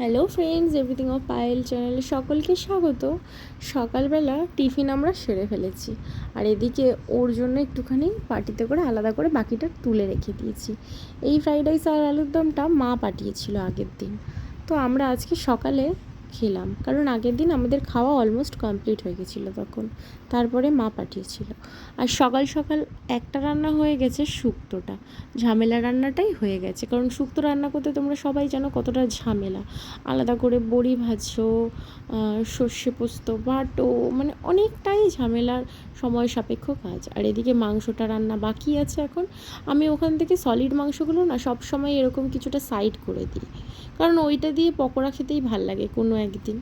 Hello friends everything of Payel চ্যানেলে সকলকে স্বাগত। সকালবেলা টিফিন আমরা সেরে ফেলেছি। আর এদিকে ওর জন্য একটুখানি পার্টিতে করে আলাদা করে বাকিটা তুলে রেখে দিয়েছি। এই ফ্রাইড রাইস আর আলুর দমটা মা পাঠিয়েছিল আগের দিন। তো আমরা আজকে সকালে খেলাম। কারণ আগের দিন আমাদের খাওয়া অলমোস্ট কমপ্লিট হয়ে গেছিল তখন। তারপরে মা পাঠিয়েছিল। আর সকাল সকাল একটা রান্না হয়ে গেছে শুক্তোটা। ঝামেলা রান্নাটাই হয়ে গেছে। কারণ শুক্তো রান্না করতে তোমরা সবাই জানো কতটা ঝামেলা। আলাদা করে বড়ি আহ, সর্ষে পোস্ত বাটো মানে অনেকটাই ঝামেলার সময় সাপেক্ষ কাজ। আর এদিকে মাংসটা রান্না বাকি আছে এখন। আমি ওখান থেকে সলিড মাংসগুলো না সব সময় এরকম কিছুটা সাইড করে দিই। কারণ ওইটা দিয়ে পকোড়া খেতেই ভালো লাগে। কোনো একদিন।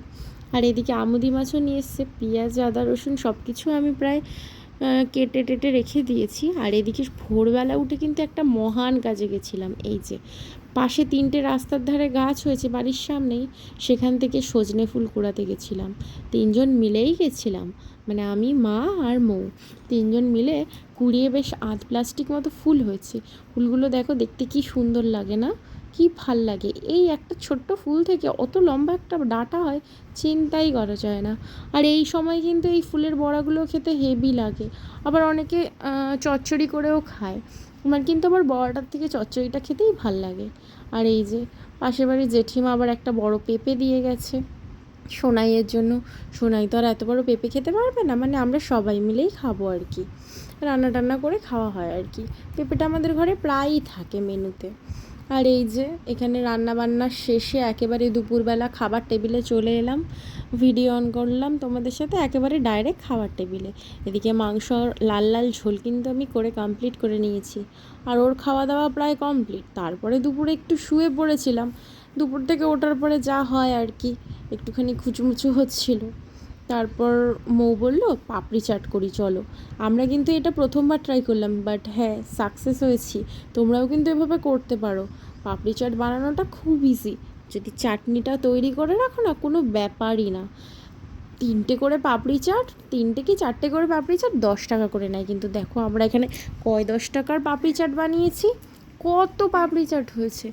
আর এদিকে আমুদি মাছও নিয়ে এসছে, পেঁয়াজ, আদা, রসুন সব কিছু আমি প্রায় কেটে টেটে রেখে দিয়েছি। আর এদিকে ভোরবেলা উঠে কিন্তু একটা মহান কাজে গেছিলাম, এই যে পাশে তিনটে রাস্তার ধারে গাছ হয়েছে, বাড়ির সামনেই, সেখান থেকে সজনে ফুল কুড়াতে গেছিলাম। তিনজন মিলেই গেছিলাম মানে আমি, মা আর মৌ। তিনজন মিলে কুড়িয়ে বেশ আধ প্লাস্টিক মতো ফুল হয়েছে। ফুলগুলো দেখো, দেখতে কি সুন্দর লাগে না? কি ভালো লাগে? এই একটা ছোট্ট ফুল থেকে অত লম্বা একটা ডাঁটা হয়, চিন্তাই করা যায় না। আর এই সময় কিন্তু এই ফুলের বড়াগুলো খেতে হেভি লাগে। আবার অনেকে চচ্চড়ি করেও খায়। আমার কিন্তু আবার বড়াটার থেকে চচ্চড়িটা খেতেই ভালো লাগে। আর এই যে, পাশের বাড়ির জেঠিমা আবার একটা বড় পেঁপে দিয়ে গেছে সোনাইয়ের জন্য। সোনাই তো আর এত বড় পেঁপে খেতে পারবে না মানে আমরা সবাই মিলেই খাব আর কি। রান্না টান্না করে খাওয়া হয় আর কি। পেঁপেটা আমাদের ঘরে প্রায়ই থাকে মেনুতে। আর এই যে এখানে রান্না বান্নার শেষে একেবারে দুপুরবেলা খাবার টেবিলে চলে এলাম। ভিডিও অন করলাম তোমাদের সাথে, একেবারে ডাইরেক্ট খাবার টেবিলে। এদিকে মাংস লাল লাল ঝোল কিন্তু আমি করে কমপ্লিট করে নিয়েছি। আর ওর খাওয়া দাওয়া প্রায় কমপ্লিট তারপরে দুপুরে একটু শুয়ে পড়েছিলাম। দুপুর থেকে ওঠার পরে যা হয় আর কি, একটুখানি খুচুমুচু হচ্ছিল। তারপর মৌ বলল, পাপড়ি চাট করি, চলো। আমরা কিন্তু এটা প্রথমবার ট্রাই করলাম বাট হ্যাঁ সাকসেস হয়েছি। তোমরাও কিন্তু এভাবে করতে পারো। পাপড়ি চাট বানানোটা খুব ইজি যদি চাটনিটা তৈরি করে রাখো না, কোনো ব্যাপারই না। তিনটে করে পাপড়ি চাট, তিনটে কি চারটে করে পাপড়ি চাট? দশ টাকা করে নেয়। কিন্তু দেখো, আমরা এখানে কয় দশ টাকার পাপড়ি চাট বানিয়েছি? কত পাপড়ি চাট হয়েছে।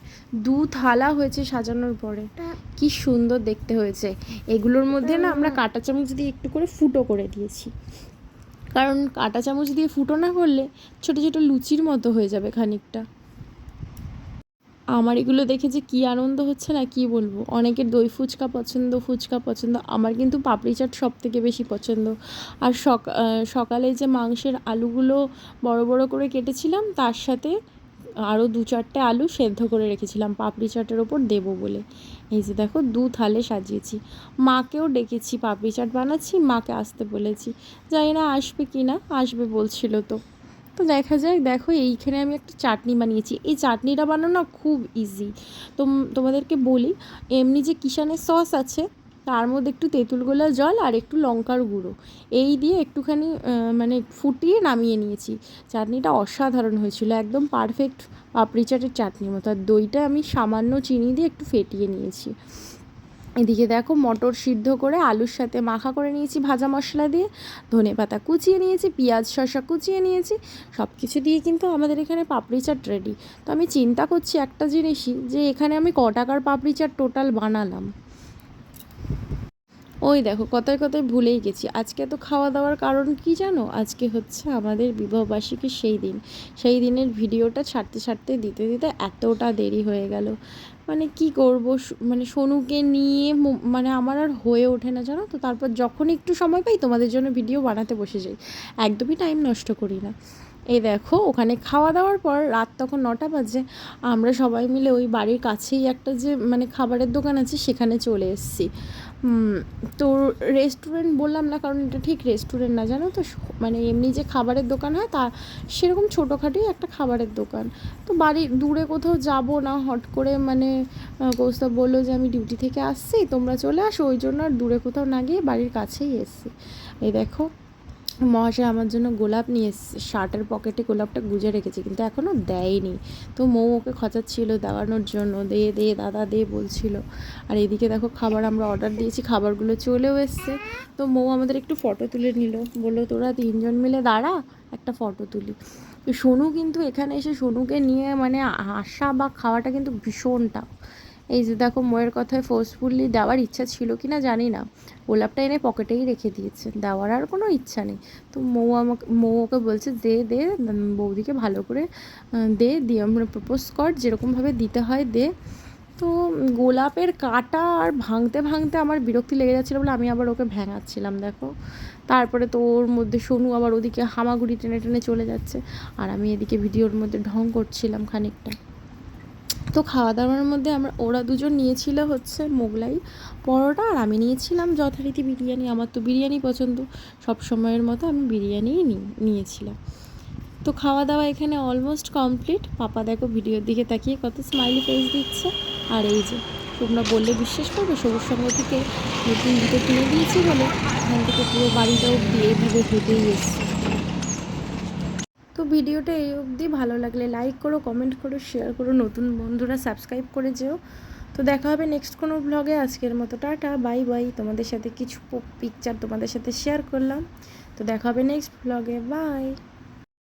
দু থালা হয়েছে সাজানোর পরে। কি সুন্দর দেখতে হয়েছে। এগুলোর মধ্যে না আমরা কাঁটা চামচ দিয়ে একটু করে ফুটো করে দিয়েছি। কারণ কাঁটা চামচ দিয়ে ফুটো না করলে ছোটো ছোটো লুচির মতো হয়ে যাবে খানিকটা। আমার এগুলো দেখে যে কী আনন্দ হচ্ছে না কি বলব। অনেকের দই ফুচকা পছন্দ ফুচকা পছন্দ। আমার কিন্তু পাপড়ি চাট সব থেকে বেশি পছন্দ। আর সকালে যে মাংসের আলুগুলো বড় বড় করে কেটেছিলাম, তার সাথে আরও দু চারটে আলু সেদ্ধ করে রেখেছিলাম, পাপড়ি চাটের ওপর দেবো বলে। এই যে দেখো, দু থালে সাজিয়েছি। মাকেও ডেকেছি, পাপড়ি চাট বানাচ্ছি, মাকে আসতে বলেছি। জানি না আসবে কি না, আসবে বলছিল তো। তো দেখা যাক, দেখো এইখানে আমি একটা চাটনি বানিয়েছি। এই চাটনিটা বানানো না খুব ইজি তো তোমাদেরকে বলি, এমনি যে কিষানের সস আছে তার মধ্যে একটু তেঁতুল গোলা জল আর একটু লঙ্কার গুঁড়ো। এই দিয়ে একটুখানি মানে ফুটিয়ে নামিয়ে নিয়েছি। চাটনিটা অসাধারণ হয়েছিল, একদম পারফেক্ট পাপড়ি চাটের চাটনির মতো। আর দইটা আমি সামান্য চিনি দিয়ে একটু ফেটিয়ে নিয়েছি। এদিকে দেখো মটর সিদ্ধ করে আলুর সাথে মাখা করে নিয়েছি ভাজা মশলা দিয়ে। ধনে পাতা কুচিয়ে নিয়েছি, পেঁয়াজ শসা কুচিয়ে নিয়েছি। সব কিছু দিয়ে কিন্তু আমাদের এখানে পাপড়ি চাট রেডি তো আমি চিন্তা করছি একটা জিনিসই, যে এখানে আমি ক টাকার পাপড়ি চাট টোটাল বানালাম? ওই দেখো, কথায় কথায় ভুলেই গেছি। আজকে তো খাওয়া দাওয়ার কারণ কি জানো? আজকে হচ্ছে আমাদের বিবাহবার্ষিকীর সেই দিন। সেই দিনের ভিডিওটা ছাড়তে ছাড়তে, দিতে দিতে এতটা দেরি হয়ে গেল। মানে কি করব? মানে সোনুকে নিয়ে মানে আমার আর হয়ে ওঠে না, জানো তো? তারপর যখন একটু সময় পাই, তোমাদের জন্য ভিডিও বানাতে বসে যাই। একদমই টাইম নষ্ট করি না। এই দেখো, ওখানে খাওয়া দাওয়ার পর রাত তখন নটা বাজে। আমরা সবাই মিলে ওই বাড়ির কাছেই একটা যে মানে খাবারের দোকান আছে, সেখানে চলে এসেছি। তো রেস্টুরেন্ট বললাম না, কারণ এটা ঠিক রেস্টুরেন্ট না, জানো তো? মানে এমনি যে খাবারের দোকান হয়, তা সেরকম ছোটোখাটোই একটা খাবারের দোকান। তো বাড়ি, দূরে কোথাও যাব না, হট করে মানে কৌস্তব বলল যে আমি ডিউটি থেকে আসছি, তোমরা চলে আসো, ওই জন্য আর দূরে কোথাও না গিয়ে বাড়ির কাছেই এসছি। এই দেখো মহাশয় আমার জন্য গোলাপ নিয়ে এসছে শার্টের পকেটে গোলাপটা গুজে রেখেছে, কিন্তু এখনও দেয়নি। তো মৌ ওকে খচাচ্ছিল দেওয়ানোর জন্য, দে দে, দাদা, দে বলছিল। আর এদিকে দেখো খাবার আমরা অর্ডার দিয়েছি, খাবারগুলো চলেও এসছে। তো মৌ আমাদের একটু ফটো তুলে নিল, বলল, তোরা তিনজন মিলে দাঁড়া, একটা ফটো তুলি। সোনু কিন্তু এখানে এসে সোনুকে নিয়ে মানে আসা বা খাওয়াটা কিন্তু ভীষণ টাফ এই যে দেখো মোয়ের কথায় ফোর্সফুলি দেওয়ার ইচ্ছা ছিল কি না জানি না। গোলাপটা এনে পকেটেই রেখে দিয়েছে। দেওয়ার আর কোনো ইচ্ছা নেই। তো মৌ আমাকে, মৌ ওকে বলছে, দে দে বৌদিকে ভালো করে দে, দিয়ে আমরা প্রপোজ কর, যেরকমভাবে দিতে হয়, দে। তো গোলাপের কাটা আর ভাঙতে ভাঙতে আমার বিরক্তি লেগে যাচ্ছিল বলে আমি আবার ওকে ভেঙাচ্ছিলাম, দেখো। তারপরে তো ওর মধ্যে সোনু আবার ওদিকে হামাগুড়ি টেনে টেনে চলে যাচ্ছে। আর আমি এদিকে ভিডিওর মধ্যে ঢং করছিলাম খানিকটা। তো খাওয়া দাওয়ার মধ্যে আমরা, ওরা দুজন নিয়েছিল হচ্ছে মোগলাই পরোটা আর আমি নিয়েছিলাম যথারীতি বিরিয়ানি। আমার তো বিরিয়ানি পছন্দ। সব সময়ের মতো আমি বিরিয়ানিই নিয়েছিলাম। তো খাওয়া দাওয়া এখানে অলমোস্ট কমপ্লিট পাপা দেখো ভিডিওর দিকে তাকিয়ে কত স্মাইলি ফেস দিচ্ছে। আর এই যে, তোমরা বললে বিশ্বাস করবে, সবুজ সঙ্গ থেকে নতুন দুটো কিনে দিয়েছি বলে। এখান থেকে পুরো বাড়িটা অব্দি এইভাবে হেঁটেই এসছে। তো ভিডিওটা এই অবধি। ভালো লাগলে লাইক করো কমেন্ট করো শেয়ার করো, নতুন বন্ধুরা সাবস্ক্রাইব করে যেও। তো দেখা হবে নেক্সট কোনো ব্লগে আজকের মতো টাটা বাই বাই তোমাদের সাথে কিছু পিকচার তোমাদের সাথে শেয়ার করলাম। তো দেখা হবে নেক্সট ব্লগে বাই